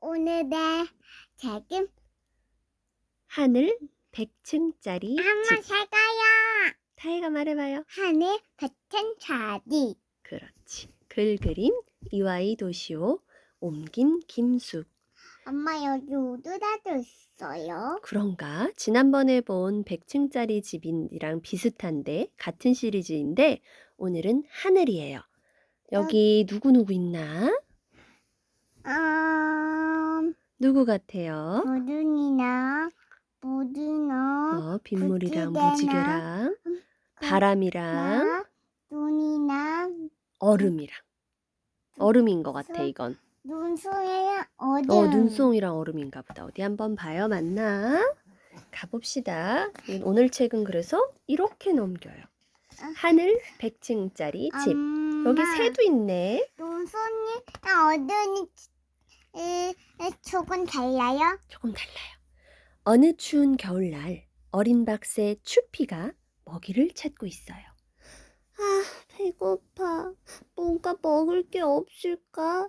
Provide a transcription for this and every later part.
오늘의 책임 하늘 100층짜리 한번 집. 살까요? 타이가 말해봐요. 하늘 같은 자리 그렇지. 글 그림 이와이 도시오 옮긴 김숙. 엄마 여기 우드라도 있어요 그런가? 지난번에 본 100층짜리 집이랑 비슷한데 같은 시리즈인데 오늘은 하늘이에요. 여기 누구누구 있나? 음 누구 같아요? 무든이나 무든어 어, 빗물이랑 무지개랑 바람이랑 나 눈이나 얼음이랑 얼음인 것 같아 이건. 눈송이랑 어둠 어, 눈송이랑 얼음인가 보다. 어디 한번 봐요. 맞나? 가봅시다. 이- 오늘 책은 그래서 이렇게 넘겨요. 하늘 100층짜리 집. 엄마, 여기 새도 있네. 어둠이 에, 에, 조금 달라요? 조금 달라요. 어느 추운 겨울날 어린 박새 추피가 먹이를 찾고 있어요. 아, 배고파. 뭔가 먹을 게 없을까?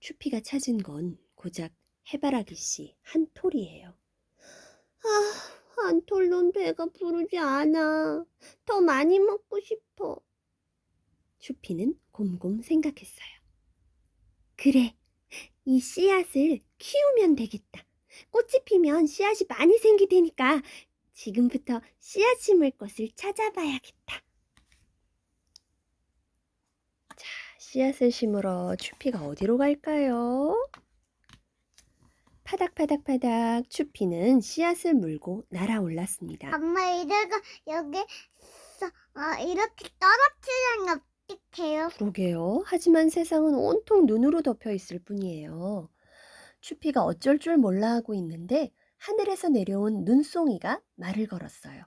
추피가 찾은 건 고작 해바라기 씨 한 톨이에요. 아, 한 톨론 배가 부르지 않아. 더 많이 먹고 싶어. 추피는 곰곰 생각했어요. 그래, 이 씨앗을 키우면 되겠다. 꽃이 피면 씨앗이 많이 생기되니까 지금부터 씨앗 심을 곳을 찾아봐야겠다. 자, 씨앗을 심으러 추피가 어디로 갈까요? 파닥파닥파닥 추피는 씨앗을 물고 날아올랐습니다. 엄마 이래가 여기 서- 어, 이렇게 떨어뜨리면 어떡해요? 그러게요. 하지만 세상은 온통 눈으로 덮여 있을 뿐이에요. 추피가 어쩔 줄 몰라 하고 있는데 하늘에서 내려온 눈송이가 말을 걸었어요.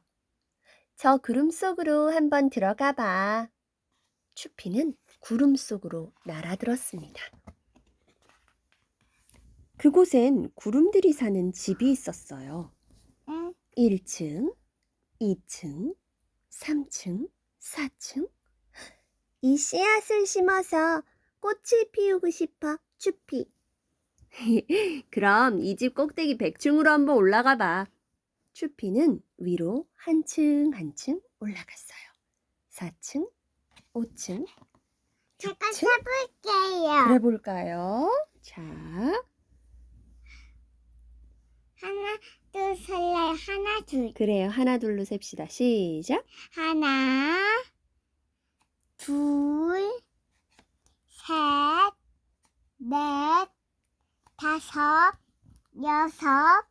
저 구름 속으로 한번 들어가 봐. 추피는 구름 속으로 날아들었습니다. 그곳엔 구름들이 사는 집이 있었어요. 응? 1층, 2층, 3층, 4층. 이 씨앗을 심어서 꽃을 피우고 싶어, 추피. 그럼 이 집 꼭대기 100층으로 한번 올라가 봐. 추피는 위로 한층 한층 올라갔어요. 4층, 5층, 잠깐 6층. 세볼게요. 그래 볼까요? 자, 하나, 둘, 셋, 넷, 하나, 둘. 그래요. 하나, 둘로 셉시다. 시작. 하나, 둘, 셋, 넷, 다섯, 여섯,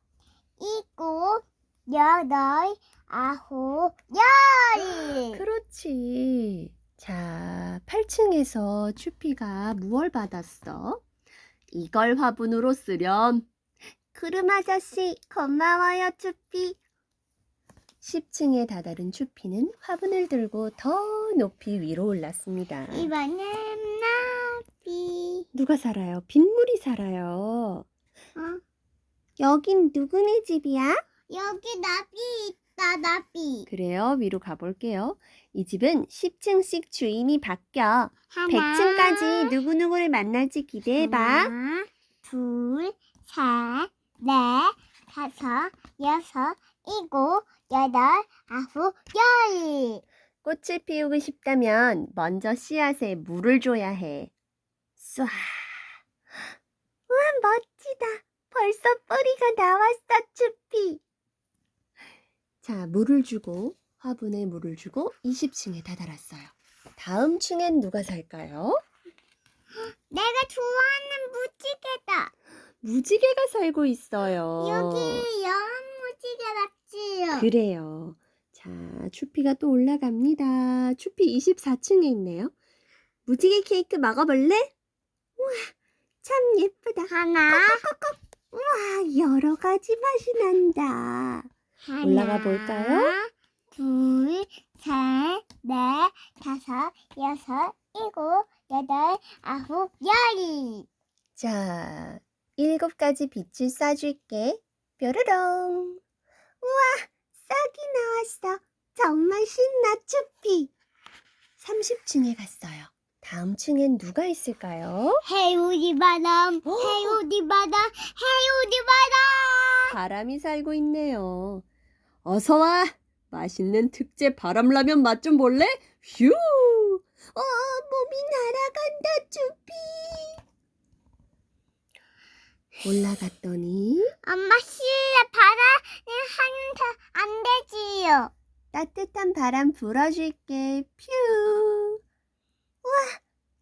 일곱, 여덟, 아홉, 열. 그렇지. 자, 8층에서 추피가 무얼 받았어? 이걸 화분으로 쓰렴. 구름 아저씨, 고마워요, 추피. 10층에 다다른 추피는 화분을 들고 더 높이 위로 올랐습니다. 이번엔 나비. 누가 살아요? 빗물이 살아요. 어? 여긴 누구네 집이야? 여기 나비 있다, 나비. 그래요. 위로 가볼게요. 이 집은 10층씩 주인이 바뀌어. 하나, 100층까지 누구누구를 만날지 기대해봐. 하나, 둘, 셋, 넷, 다섯, 여섯, 일곱, 여덟, 아홉, 열. 꽃을 피우고 싶다면 먼저 씨앗에 물을 줘야 해. 쏴. 우와, 멋지다. 벌써 뿌리가 나왔어, 추피. 자, 물을 주고, 화분에 물을 주고 20층에 다다랐어요. 다음 층엔 누가 살까요? 내가 좋아하는 무지개다. 무지개가 살고 있어요. 여기? 그래요. 자, 추피가 또 올라갑니다. 추피 24층에 있네요. 무지개 케이크 먹어볼래? 우와, 참 예쁘다. 하나, 우와, 여러 가지 맛이 난다. 하나, 올라가 볼까요? 둘, 셋, 넷, 다섯, 여섯, 일곱, 여덟, 아홉, 열. 자, 일곱 가지 빛을 쏴줄게. 뾰로롱. 우와, 싹이 나왔어. 정말 신나, 추피. 30층에 갔어요. 다음 층엔 누가 있을까요? 해우리 바람, 해우리 바람, 해우리 바람. 바람이 살고 있네요. 어서 와. 맛있는 특제 바람라면 맛 좀 볼래? 휴! 어, 몸이 날아간다, 쭈삐. 올라갔더니 엄마 실내 바람을 하는데 안 되지요. 따뜻한 바람 불어줄게. 퓨. 와,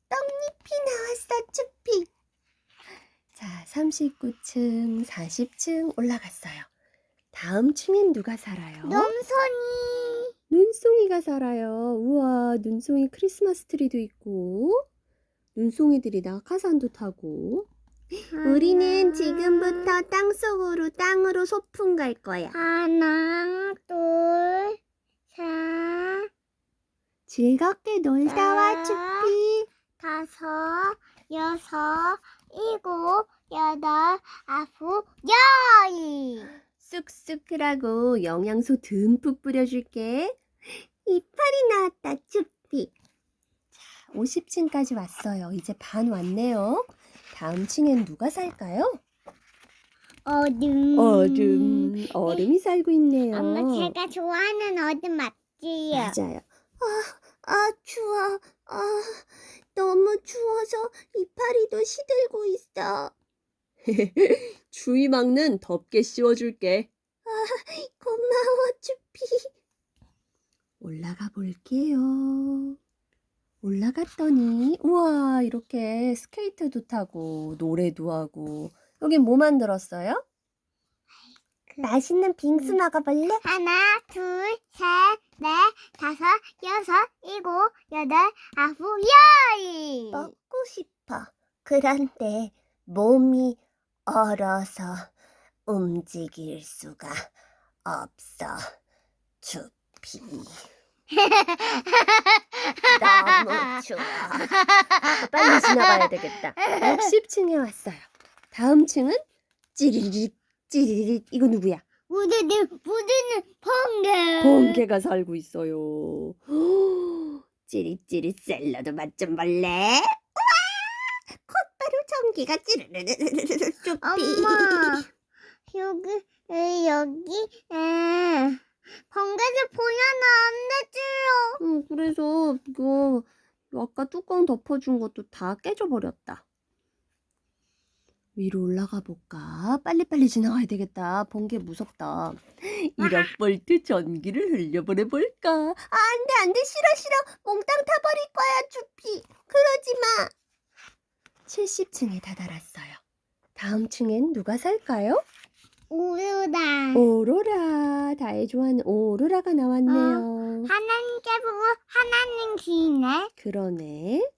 떡잎이 나왔어, 쭈삐. 자, 39층, 40층 올라갔어요. 다음 층엔 누가 살아요? 놈손이. 눈송이가 살아요. 우와, 눈송이 크리스마스 트리도 있고, 눈송이들이 낙하산도 타고. 우리는 지금부터 땅 속으로 땅으로 소풍 갈 거야. 하나, 둘, 셋, 즐겁게 놀다 와, 아. 쭈삐. 다섯, 여섯, 일곱, 여덟, 아홉, 열. 쑥쑥 크라고 영양소 듬뿍 뿌려줄게. 이빨이 나왔다, 쭈삐. 자, 50층까지 왔어요. 이제 반 왔네요. 다음 층엔 누가 살까요? 어둠. 어둠. 얼음이 살고 있네요. 엄마 제가 좋아하는 어둠 맞지요? 맞아요. 아, 아, 추워. 아, 너무 추워서 이파리도 시들고 있어. 추위 막는 덮개 씌워줄게. 아, 고마워, 쭈피. 올라가 볼게요. 올라갔더니, 우와, 이렇게 스케이트도 타고, 노래도 하고, 여긴 뭐 만들었어요? 맛있는 빙수 먹어볼래? 하나, 둘, 셋, 넷, 다섯, 여섯, 일곱, 여덟, 아홉, 열. 먹고 싶어. 그런데 몸이 얼어서 움직일 수가 없어. 주피. 너무 추워. 빨리 지나가야 되겠다. 60층에 왔어요. 다음 층은 찌리릭 찌리릭 이거 누구야? 우리는 우리는 번개. 번개가 살고 있어요. 찌릿찌릿 샐러드 맛 좀 볼래? 우와! 곧바로 전기가 찌르르르르르 쭈삐. 엄마 여기 에, 여기 에, 번개를 보면 안 되지요. 응, 그래서 이거 아까 뚜껑 덮어준 것도 다 깨져버렸다. 위로 올라가 볼까? 빨리빨리 지나가야 되겠다. 번개 무섭다. 1억 볼트 전기를 흘려보내 볼까? 아, 안 돼, 안 돼. 싫어, 싫어. 몽땅 타버릴 거야, 주피. 그러지 마. 70층에 다다랐어요. 다음 층엔 누가 살까요? 우유다. 오로라. 다혜 좋아하는 오로라가 나왔네요. 하나님께 보고 하나님 귀네. 그러네.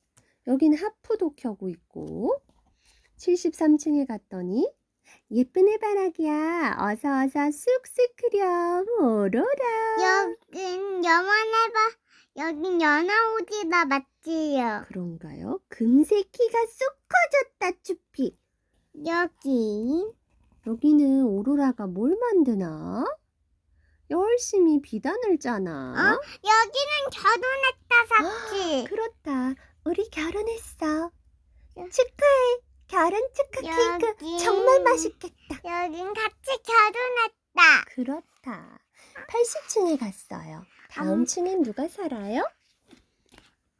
여긴 하프도 켜고 있고. 73층에 갔더니 예쁜 해바라기야. 어서 어서 쑥쑥 크렴. 오로라. 여긴 염원해봐. 여긴 연어우지다 맞지요. 그런가요? 금색 키가 쑥 커졌다, 쭈피. 여기 여기는 오로라가 뭘 만드나? 열심히 비단을 짜나? 어? 여기는 결혼했다 삭지. 그렇다. 우리 결혼했어. 축하해. 결혼 축하 케이크 여기. 정말 맛있겠다. 여긴 같이 결혼했다. 그렇다. 80층에 갔어요. 다음 음. 층엔 누가 살아요?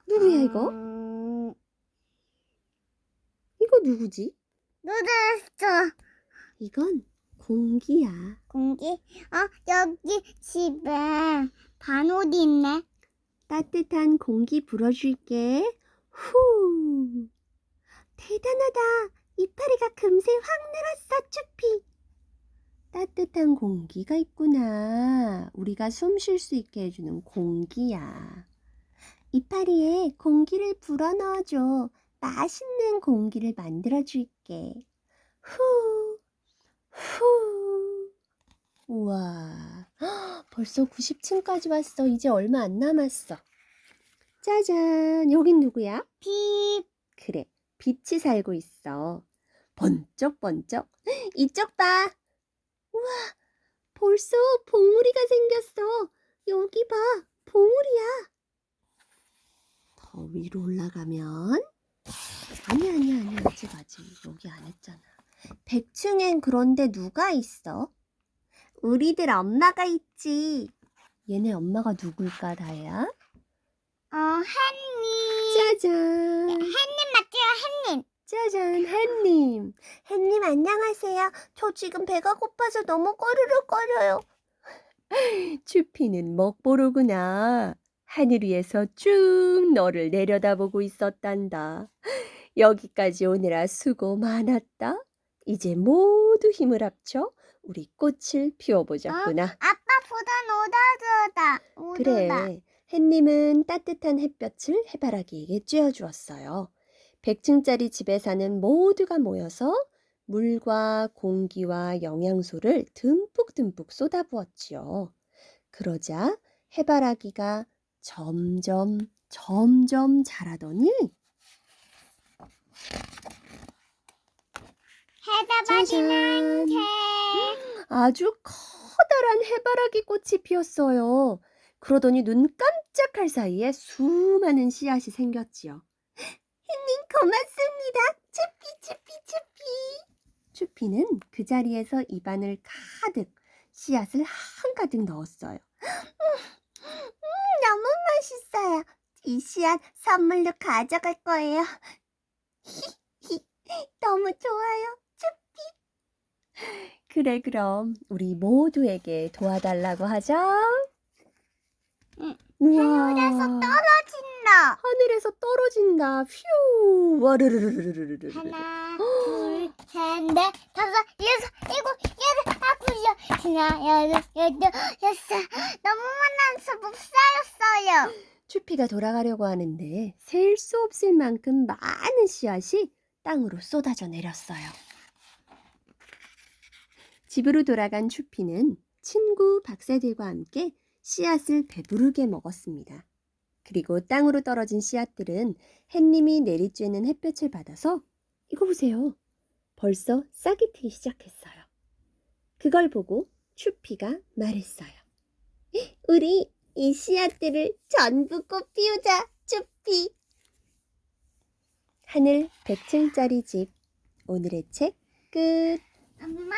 누구야 이거? 음, 이거 누구지? 누드랬어. 이건 공기야. 공기. 어 여기 집에 반옷 있네. 따뜻한 공기 불어줄게. 후. 대단하다. 이파리가 금세 확 늘었어, 쭈피. 따뜻한 공기가 있구나. 우리가 숨 쉴 수 있게 해주는 공기야. 이파리에 공기를 불어 넣어줘. 맛있는 공기를 만들어줄게. 후, 후. 우와. 헉, 벌써 90층까지 왔어. 이제 얼마 안 남았어. 짜잔. 여긴 누구야? 비 그래. 빛이 살고 있어. 번쩍번쩍. 이쪽 봐. 우와. 벌써 봉우리가 생겼어. 여기 봐. 봉우리야. 더더 위로 올라가면 아니 아니 아니 아직 아직 여기 안 했잖아. 100층엔 그런데 누가 있어? 우리들 엄마가 있지. 얘네 엄마가 누굴까 다혜야? 어, 햇님. 짜잔. 햇님 맞죠, 햇님? 짜잔, 햇님. 햇님, 안녕하세요. 저 지금 배가 고파서 너무 꺼르륵거려요. 추피는 먹보로구나. 하늘 위에서 쭉 너를 내려다보고 있었단다. 여기까지 오느라 수고 많았다. 이제 모두 힘을 합쳐 우리 꽃을 피워보자꾸나. 아빠보다 노다드다. 우드다. 그래. 햇님은 따뜻한 햇볕을 해바라기에게 쬐어주었어요. 100층짜리 집에 사는 모두가 모여서 물과 공기와 영양소를 듬뿍듬뿍 쏟아부었지요. 그러자 해바라기가 점점 점점 자라더니 짜잔. 개. 아주 커다란 해바라기 꽃이 피었어요. 그러더니 눈 깜짝할 사이에 수많은 씨앗이 생겼지요. 햇님 고맙습니다. 추피 추피 추피. 추피는 그 자리에서 입안을 가득 씨앗을 한가득 넣었어요. 음, 너무 맛있어요. 이 씨앗 선물로 가져갈 거예요. 너무 좋아요. 그래, 그럼 우리 모두에게 도와달라고 하자. 응. 우와. 하늘에서 떨어진다. 하늘에서 떨어진다. 휴. 와르르르르르르르. 하나, 둘, 셋, 넷, 다섯, 여섯, 일곱, 여덟, 아홉, 열, 하나, 여덟, 여덟, 여섯. 너무 많아서 못 쌓였어요. 추피가 돌아가려고 하는데 셀 수 없을 만큼 많은 씨앗이 땅으로 쏟아져 내렸어요. 집으로 돌아간 추피는 친구 박새들과 함께 씨앗을 배부르게 먹었습니다. 그리고 땅으로 떨어진 씨앗들은 햇님이 내리쬐는 햇볕을 받아서 이거 보세요. 벌써 싹이 트기 시작했어요. 그걸 보고 추피가 말했어요. 우리 이 씨앗들을 전부 꽃 피우자, 추피. 하늘 100층짜리 집. 오늘의 책 끝. 엄마.